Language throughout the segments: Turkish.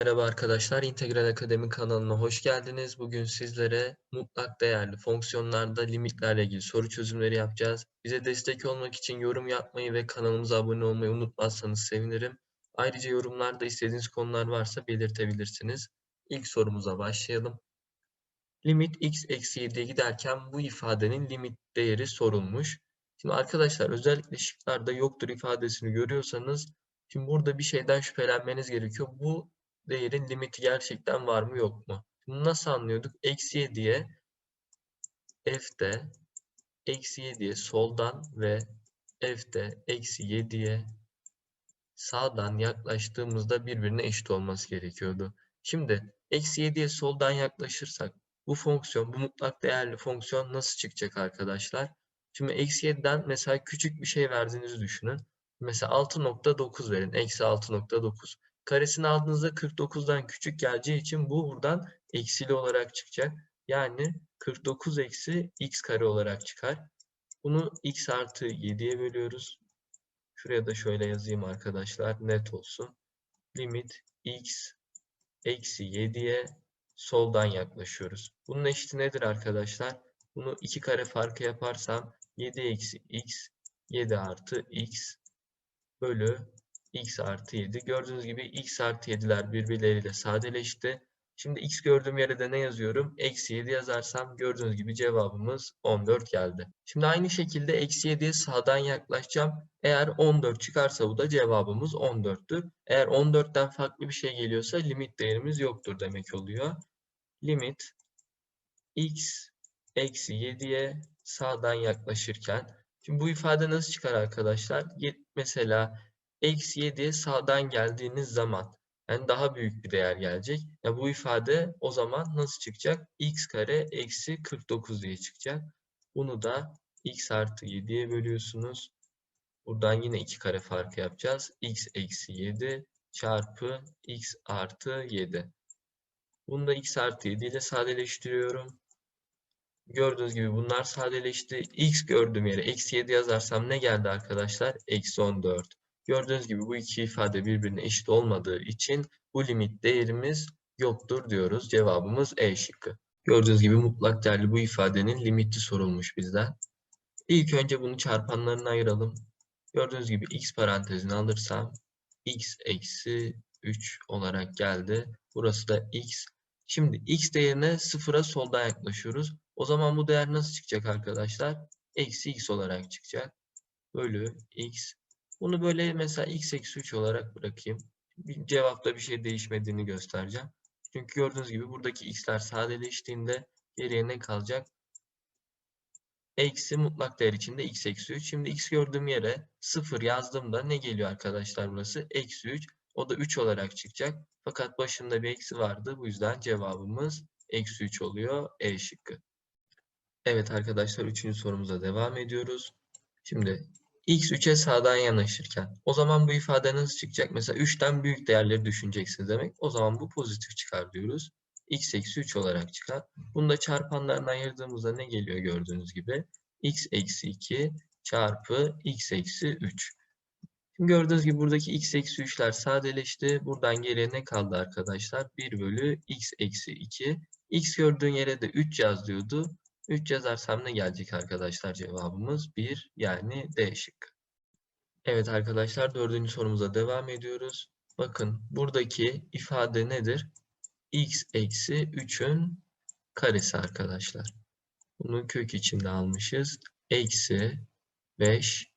Merhaba arkadaşlar, İntegral Akademi kanalına hoş geldiniz. Bugün sizlere mutlak değerli fonksiyonlarda limitlerle ilgili soru çözümleri yapacağız. Bize destek olmak için yorum yapmayı ve kanalımıza abone olmayı unutmazsanız sevinirim. Ayrıca yorumlarda istediğiniz konular varsa belirtebilirsiniz. İlk sorumuza başlayalım. Limit x eksi 7'ye giderken bu ifadenin limit değeri sorulmuş. Şimdi arkadaşlar özellikle şıklarda yoktur ifadesini görüyorsanız şimdi burada bir şeyden şüphelenmeniz gerekiyor. Bu değerin limiti gerçekten var mı yok mu? Bunu nasıl anlıyorduk? Eksi 7'ye f'de eksi 7'ye soldan ve f'de eksi 7'ye sağdan yaklaştığımızda birbirine eşit olması gerekiyordu. Şimdi eksi 7'ye soldan yaklaşırsak bu fonksiyon, bu mutlak değerli fonksiyon nasıl çıkacak arkadaşlar? Şimdi eksi 7'den mesela küçük bir şey verdiğinizi düşünün. Mesela 6.9 verin. Eksi 6.9. Karesini aldığınızda 49'dan küçük geleceği için bu buradan eksili olarak çıkacak. Yani 49 eksi x kare olarak çıkar. Bunu x artı 7'ye bölüyoruz. Şuraya da şöyle yazayım arkadaşlar. Net olsun. Limit x eksi 7'ye soldan yaklaşıyoruz. Bunun eşiti nedir arkadaşlar? Bunu iki kare farkı yaparsam 7 eksi x 7 artı x bölü x artı 7. Gördüğünüz gibi x artı 7'ler birbirleriyle sadeleşti. Şimdi x gördüğüm yere de ne yazıyorum? Eksi 7 yazarsam gördüğünüz gibi cevabımız 14 geldi. Şimdi aynı şekilde eksi 7'ye sağdan yaklaşacağım. Eğer 14 çıkarsa bu da cevabımız 14'tür. Eğer 14'ten farklı bir şey geliyorsa limit değerimiz yoktur demek oluyor. Limit x eksi 7'ye sağdan yaklaşırken. Şimdi bu ifade nasıl çıkar arkadaşlar? Mesela eksi 7'ye sağdan geldiğiniz zaman yani daha büyük bir değer gelecek. Ya bu ifade o zaman nasıl çıkacak? x kare eksi 49 diye çıkacak. Bunu da x artı 7'ye bölüyorsunuz. Buradan yine iki kare farkı yapacağız. x eksi 7 çarpı x artı 7. Bunu da x artı 7 ile sadeleştiriyorum. Gördüğünüz gibi bunlar sadeleşti. x gördüğüm yere eksi 7 yazarsam ne geldi arkadaşlar? Eksi 14. Gördüğünüz gibi bu iki ifade birbirine eşit olmadığı için bu limit değerimiz yoktur diyoruz. Cevabımız E şıkkı. Gördüğünüz gibi mutlak değerli bu ifadenin limiti sorulmuş bizden. İlk önce bunu çarpanlarına ayıralım. Gördüğünüz gibi x parantezini alırsam x eksi 3 olarak geldi. Burası da x. Şimdi x değerine sıfıra soldan yaklaşıyoruz. O zaman bu değer nasıl çıkacak arkadaşlar? Eksi x olarak çıkacak. Bölü x bunu böyle mesela x eksi 3 olarak bırakayım. Cevapta bir şey değişmediğini göstereceğim. Çünkü gördüğünüz gibi buradaki x'ler sadeleştiğinde geriye ne kalacak? Eksi mutlak değer içinde x eksi 3. Şimdi x gördüğüm yere 0 yazdığımda ne geliyor arkadaşlar burası? Eksi 3. O da 3 olarak çıkacak. Fakat başında bir eksi vardı. Bu yüzden cevabımız eksi 3 oluyor. E şıkkı. Evet arkadaşlar 3. sorumuza devam ediyoruz. Şimdi x 3'e sağdan yanaşırken o zaman bu ifade nasıl çıkacak? Mesela 3'ten büyük değerleri düşüneceksiniz demek. O zaman bu pozitif çıkar diyoruz. x eksi 3 olarak çıkar. Bunu da çarpanlarına ayırdığımızda ne geliyor gördüğünüz gibi? x eksi 2 çarpı x eksi 3. Şimdi gördüğünüz gibi buradaki x eksi 3'ler sadeleşti. Buradan geriye ne kaldı arkadaşlar? 1 bölü x eksi 2. x gördüğün yere de 3 yaz diyordu. 3 yazarsam ne gelecek arkadaşlar cevabımız 1 yani D şıkkı. Evet arkadaşlar dördüncü sorumuza devam ediyoruz. Bakın buradaki ifade nedir? x eksi 3'ün karesi arkadaşlar. Bunu kök içinde almışız. Eksi 5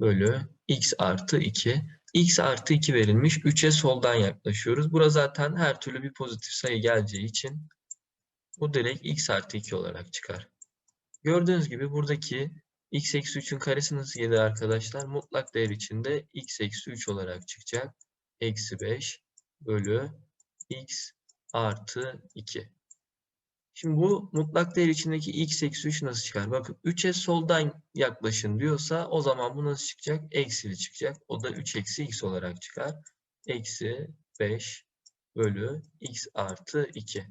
bölü x artı 2. x artı 2 verilmiş. 3'e soldan yaklaşıyoruz. Burada zaten her türlü bir pozitif sayı geleceği için bu direkt x artı 2 olarak çıkar. Gördüğünüz gibi buradaki x eksi 3'ün karesi nasıl gelir arkadaşlar? Mutlak değer içinde x eksi 3 olarak çıkacak. Eksi 5 bölü x artı 2. Şimdi bu mutlak değer içindeki x eksi 3 nasıl çıkar? Bakın 3'e soldan yaklaşın diyorsa o zaman bu nasıl çıkacak? Eksili çıkacak. O da 3 eksi x olarak çıkar. Eksi 5 bölü x artı 2.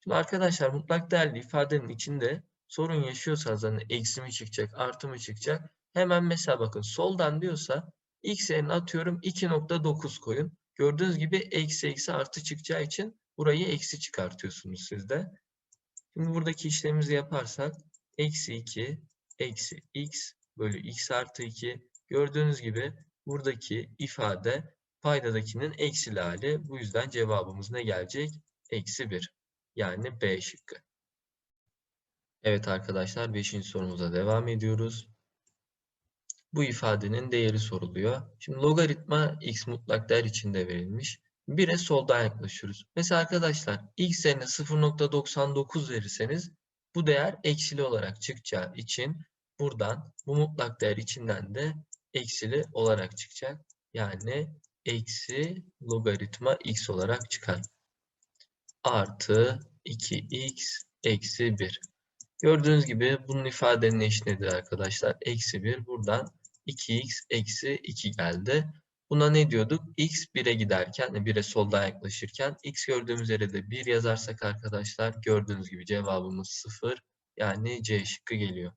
Şimdi arkadaşlar mutlak değerli ifadenin içinde sorun yaşıyorsanız hani eksi mi çıkacak, artı mı çıkacak? Hemen mesela bakın soldan diyorsa x yerine atıyorum 2.9 koyun. Gördüğünüz gibi eksi eksi artı çıkacağı için burayı eksi çıkartıyorsunuz siz de. Şimdi buradaki işlemimizi yaparsak eksi 2 eksi x bölü x artı 2 gördüğünüz gibi buradaki ifade paydadakinin eksili hali. Bu yüzden cevabımız ne gelecek? Eksi 1. Yani B şıkkı. Evet arkadaşlar 5. sorumuza devam ediyoruz. Bu ifadenin değeri soruluyor. Şimdi logaritma x mutlak değer içinde verilmiş. 1'e soldan yaklaşıyoruz. Mesela arkadaşlar x yerine 0.99 verirseniz bu değer eksili olarak çıkacağı için buradan bu mutlak değer içinden de eksili olarak çıkacak. Yani eksi logaritma x olarak çıkar. Artı 2x eksi 1. Gördüğünüz gibi bunun ifadenin eşit arkadaşlar? Eksi 1. Buradan 2x eksi 2 geldi. Buna ne diyorduk? x 1'e giderken, 1'e soldan yaklaşırken x gördüğümüz yere de 1 yazarsak arkadaşlar gördüğünüz gibi cevabımız 0. Yani C şıkkı geliyor.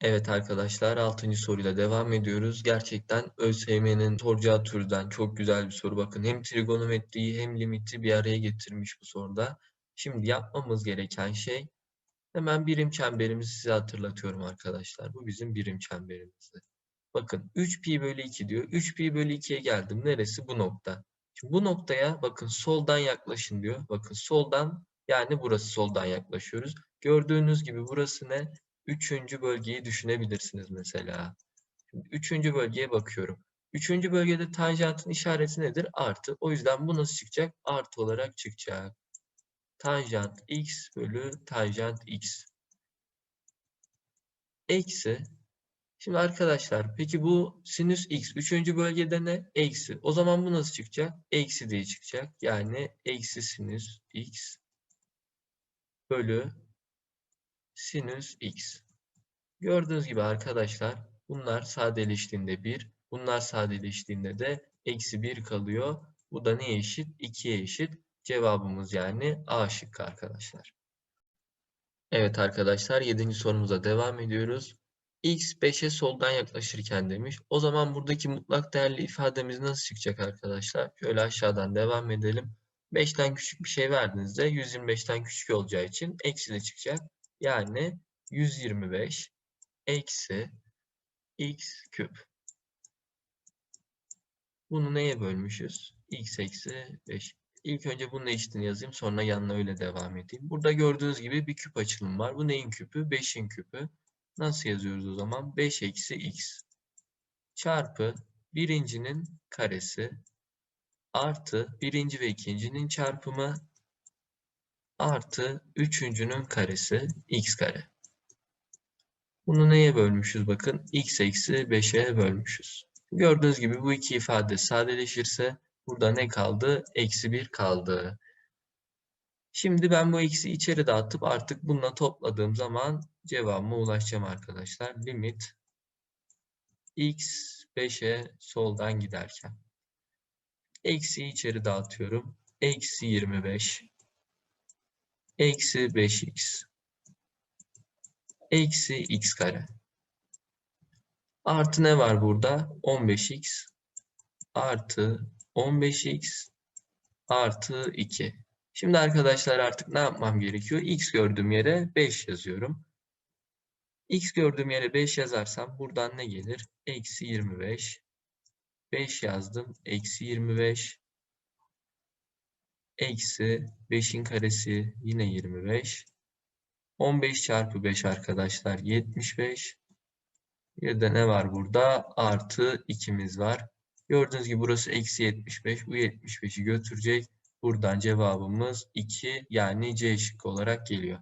Evet arkadaşlar 6. soruyla devam ediyoruz. Gerçekten ÖSYM'nin soracağı türden çok güzel bir soru. Bakın hem trigonometriyi hem limiti bir araya getirmiş bu soruda. Şimdi yapmamız gereken şey hemen birim çemberimizi size hatırlatıyorum arkadaşlar. Bu bizim birim çemberimizdi. Bakın 3pi bölü 2 diyor. 3pi bölü 2'ye geldim. Neresi? Bu nokta. Şimdi bu noktaya bakın soldan yaklaşın diyor. Bakın soldan yani burası soldan yaklaşıyoruz. Gördüğünüz gibi burası ne? Üçüncü bölgeyi düşünebilirsiniz mesela. Şimdi üçüncü bölgeye bakıyorum. Üçüncü bölgede tanjantın işareti nedir? Artı. O yüzden bu nasıl çıkacak? Artı olarak çıkacak. Tanjant x bölü tanjant x. Eksi Şimdi arkadaşlar peki bu sinüs x üçüncü bölgede ne? Eksi. O zaman bu nasıl çıkacak? Eksi diye çıkacak. Yani eksi sinüs x bölü sinüs x. Gördüğünüz gibi arkadaşlar bunlar sadeleştiğinde 1, bunlar sadeleştiğinde de eksi 1 kalıyor. Bu da neye eşit? 2'ye eşit. Cevabımız yani A şıkkı arkadaşlar. Evet arkadaşlar 7. sorumuza devam ediyoruz x 5'e soldan yaklaşırken demiş. O zaman buradaki mutlak değerli ifademiz nasıl çıkacak arkadaşlar? Şöyle aşağıdan devam edelim. 5'ten küçük bir şey verdiğinizde 125'ten küçük olacağı için eksili çıkacak. Yani 125 eksi x küp. Bunu neye bölmüşüz? x eksi 5. İlk önce bunun eşitini yazayım sonra yanına öyle devam edeyim. Burada gördüğünüz gibi bir küp açılımı var. Bu neyin küpü? 5'in küpü. Nasıl yazıyoruz o zaman? 5 eksi x çarpı birincinin karesi artı birinci ve ikincinin çarpımı artı üçüncünün karesi x kare. Bunu neye bölmüşüz? Bakın x eksi 5'e bölmüşüz. Gördüğünüz gibi bu iki ifade sadeleşirse burada ne kaldı? Eksi 1 kaldı. Şimdi ben bu eksi içeri dağıtıp artık bununla topladığım zaman cevabıma ulaşacağım arkadaşlar. Limit x 5'e soldan giderken. Eksi içeri dağıtıyorum. Eksi 25. Eksi 5x. Eksi x kare. Artı ne var burada? 15x. Artı 15x. Artı 2. Şimdi arkadaşlar artık ne yapmam gerekiyor? X gördüğüm yere 5 yazıyorum. X gördüğüm yere 5 yazarsam buradan ne gelir? Eksi 25. 5 yazdım. Eksi 25. Eksi 5'in karesi yine 25. 15 çarpı 5 arkadaşlar 75. Bir de ne var burada? Artı 2'miz var. Gördüğünüz gibi burası eksi 75. Bu 75'i götürecek. Buradan cevabımız 2 yani C şıkkı olarak geliyor.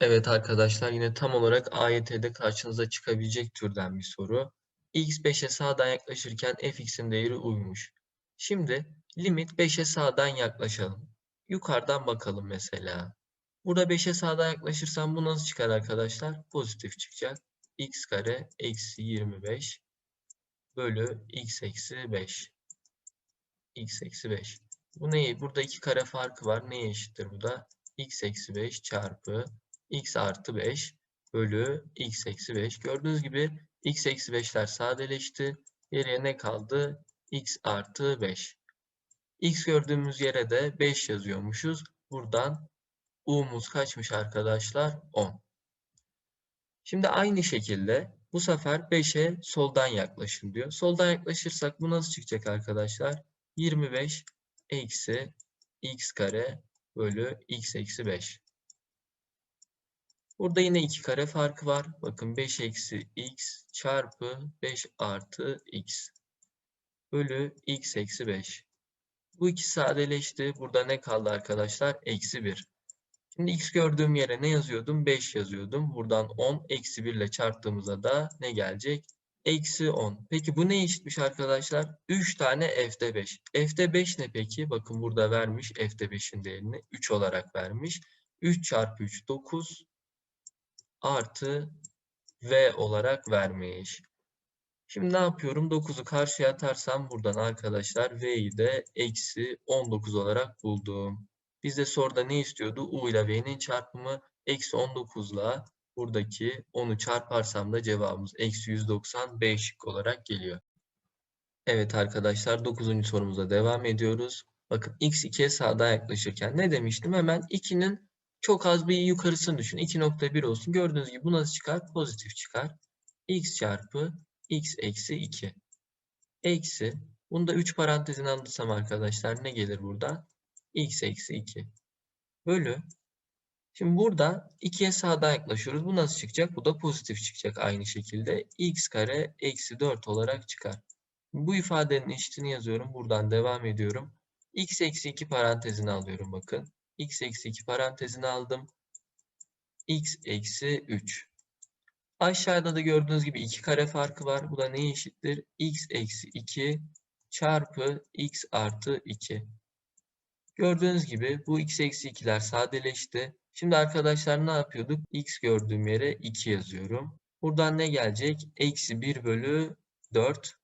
Evet arkadaşlar yine tam olarak AYT'de karşınıza çıkabilecek türden bir soru. X 5'e sağdan yaklaşırken fx'in değeri uymuş. Şimdi limit 5'e sağdan yaklaşalım. Yukarıdan bakalım mesela. Burada 5'e sağdan yaklaşırsam bu nasıl çıkar arkadaşlar? Pozitif çıkacak. x kare eksi 25 bölü x eksi 5. x eksi 5. Bu neye? Burada iki kare farkı var. Neye eşittir bu da? x eksi 5 çarpı x artı 5 bölü x eksi 5. Gördüğünüz gibi x eksi 5'ler sadeleşti. Geriye ne kaldı? x artı 5. X gördüğümüz yere de 5 yazıyormuşuz. Buradan U'muz kaçmış arkadaşlar? 10. Şimdi aynı şekilde bu sefer 5'e soldan yaklaşın diyor. Soldan yaklaşırsak bu nasıl çıkacak arkadaşlar? 25 eksi x kare bölü x eksi 5. Burada yine 2 kare farkı var. Bakın 5 eksi x çarpı 5 artı x bölü x eksi 5. Bu ikisi sadeleşti. Burada ne kaldı arkadaşlar? Eksi 1. Şimdi x gördüğüm yere ne yazıyordum? 5 yazıyordum. Buradan 10 eksi 1 ile çarptığımızda da ne gelecek? Eksi 10. Peki bu ne eşitmiş arkadaşlar? 3 tane f'de 5. F'de 5 ne peki? Bakın burada vermiş f'de 5'in değerini 3 olarak vermiş. 3 çarpı 3 9 artı v olarak vermiş. Şimdi ne yapıyorum? 9'u karşıya atarsam buradan arkadaşlar v'yi de eksi 19 olarak buldum. Bizde soruda ne istiyordu? U ile V'nin çarpımı eksi 19 ile buradaki 10'u çarparsam da cevabımız eksi 195 şık olarak geliyor. Evet arkadaşlar 9. sorumuza devam ediyoruz. Bakın x 2'ye sağdan yaklaşırken ne demiştim? Hemen 2'nin çok az bir yukarısını düşün. 2.1 olsun. Gördüğünüz gibi bu nasıl çıkar? Pozitif çıkar. x çarpı x eksi 2. Eksi. Bunu da 3 parantezin alırsam arkadaşlar ne gelir burada? x eksi 2 bölü. Şimdi burada 2'ye sağdan yaklaşıyoruz. Bu nasıl çıkacak? Bu da pozitif çıkacak aynı şekilde. x kare eksi 4 olarak çıkar. Bu ifadenin eşitini yazıyorum. Buradan devam ediyorum. x eksi 2 parantezini alıyorum bakın. x eksi 2 parantezini aldım. x eksi 3. Aşağıda da gördüğünüz gibi 2 kare farkı var. Bu da neye eşittir? x eksi 2 çarpı x artı 2. Gördüğünüz gibi bu x eksi 2'ler sadeleşti. Şimdi arkadaşlar ne yapıyorduk? x gördüğüm yere 2 yazıyorum. Buradan ne gelecek? Eksi 1 bölü 4.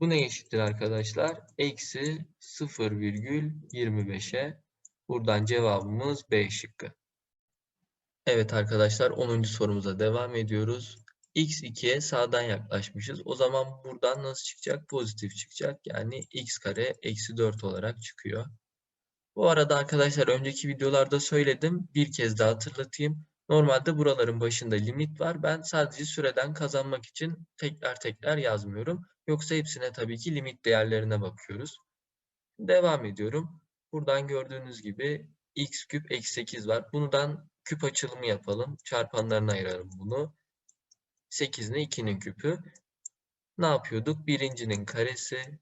Bu ne eşittir arkadaşlar? Eksi 0,25'e. Buradan cevabımız B şıkkı. Evet arkadaşlar 10. sorumuza devam ediyoruz. x 2'ye sağdan yaklaşmışız. O zaman buradan nasıl çıkacak? Pozitif çıkacak. Yani x kare eksi 4 olarak çıkıyor. Bu arada arkadaşlar önceki videolarda söyledim. Bir kez daha hatırlatayım. Normalde buraların başında limit var. Ben sadece süreden kazanmak için tekrar tekrar yazmıyorum. Yoksa hepsine tabii ki limit değerlerine bakıyoruz. Devam ediyorum. Buradan gördüğünüz gibi x küp eksi 8 var. Bundan küp açılımı yapalım. Çarpanlarına ayıralım bunu. 8 ile 2'nin küpü. Ne yapıyorduk? Birincinin karesi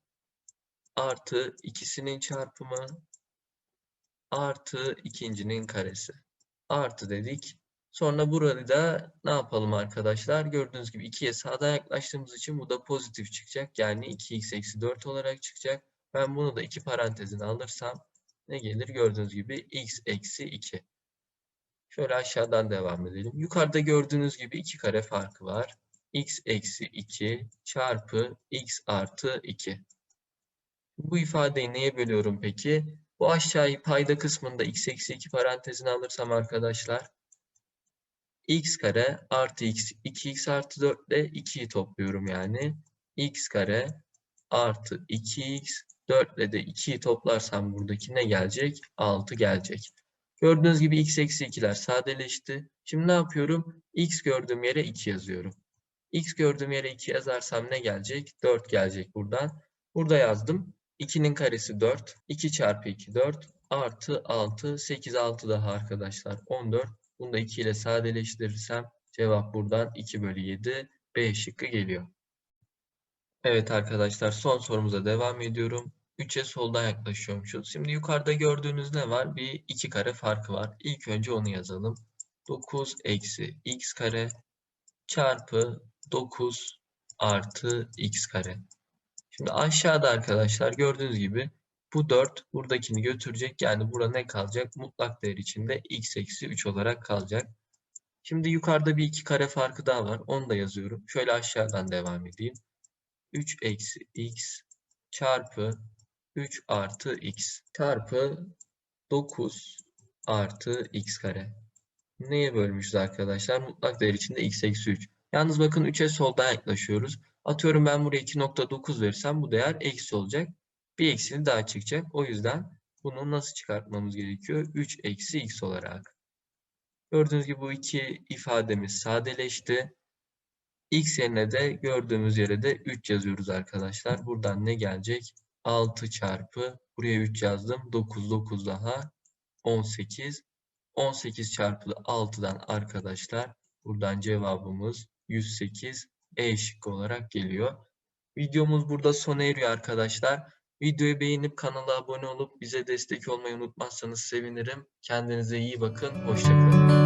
artı ikisinin çarpımı artı ikincinin karesi. Artı dedik. Sonra burayı da ne yapalım arkadaşlar? Gördüğünüz gibi 2'ye sağdan yaklaştığımız için bu da pozitif çıkacak. Yani 2x eksi 4 olarak çıkacak. Ben bunu da iki parantezine alırsam ne gelir? Gördüğünüz gibi x eksi 2. Şöyle aşağıdan devam edelim. Yukarıda gördüğünüz gibi 2 kare farkı var. x eksi 2 çarpı x artı 2. Bu ifadeyi neye bölüyorum peki? Bu aşağıyı payda kısmında x eksi 2 parantezine alırsam arkadaşlar x kare artı x 2x artı 4 ile 2'yi topluyorum yani. x kare artı 2x 4 ile de 2'yi toplarsam buradaki ne gelecek? 6 gelecek. Gördüğünüz gibi x eksi 2'ler sadeleşti. Şimdi ne yapıyorum? x gördüğüm yere 2 yazıyorum. x gördüğüm yere 2 yazarsam ne gelecek? 4 gelecek buradan. Burada yazdım. 2'nin karesi 4. 2 çarpı 2 4. Artı 6. 8 6 daha arkadaşlar. 14. Bunu da 2 ile sadeleştirirsem cevap buradan 2 bölü 7. B şıkkı geliyor. Evet arkadaşlar son sorumuza devam ediyorum. 3'e soldan yaklaşıyormuşuz. Şimdi yukarıda gördüğünüz ne var? Bir 2 kare farkı var. İlk önce onu yazalım. 9 eksi x kare çarpı 9 artı x kare. Şimdi aşağıda arkadaşlar gördüğünüz gibi bu 4 buradakini götürecek. Yani burada ne kalacak? Mutlak değer içinde x eksi 3 olarak kalacak. Şimdi yukarıda bir iki kare farkı daha var. Onu da yazıyorum. Şöyle aşağıdan devam edeyim. 3 eksi x çarpı 3 artı x çarpı 9 artı x kare. Neye bölmüşüz arkadaşlar? Mutlak değer içinde x eksi 3. Yalnız bakın 3'e soldan yaklaşıyoruz. Atıyorum ben buraya 2.9 verirsem bu değer eksi olacak. bir eksini daha çıkacak. O yüzden bunu nasıl çıkartmamız gerekiyor? 3 eksi x olarak. Gördüğünüz gibi bu iki ifademiz sadeleşti. X yerine de gördüğümüz yere de 3 yazıyoruz arkadaşlar. Buradan ne gelecek? 6 çarpı buraya 3 yazdım. 9 9 daha 18. 18 çarpı 6'dan arkadaşlar buradan cevabımız 108 E olarak geliyor. Videomuz burada sona eriyor arkadaşlar. Videoyu beğenip kanala abone olup bize destek olmayı unutmazsanız sevinirim. Kendinize iyi bakın. Hoşçakalın.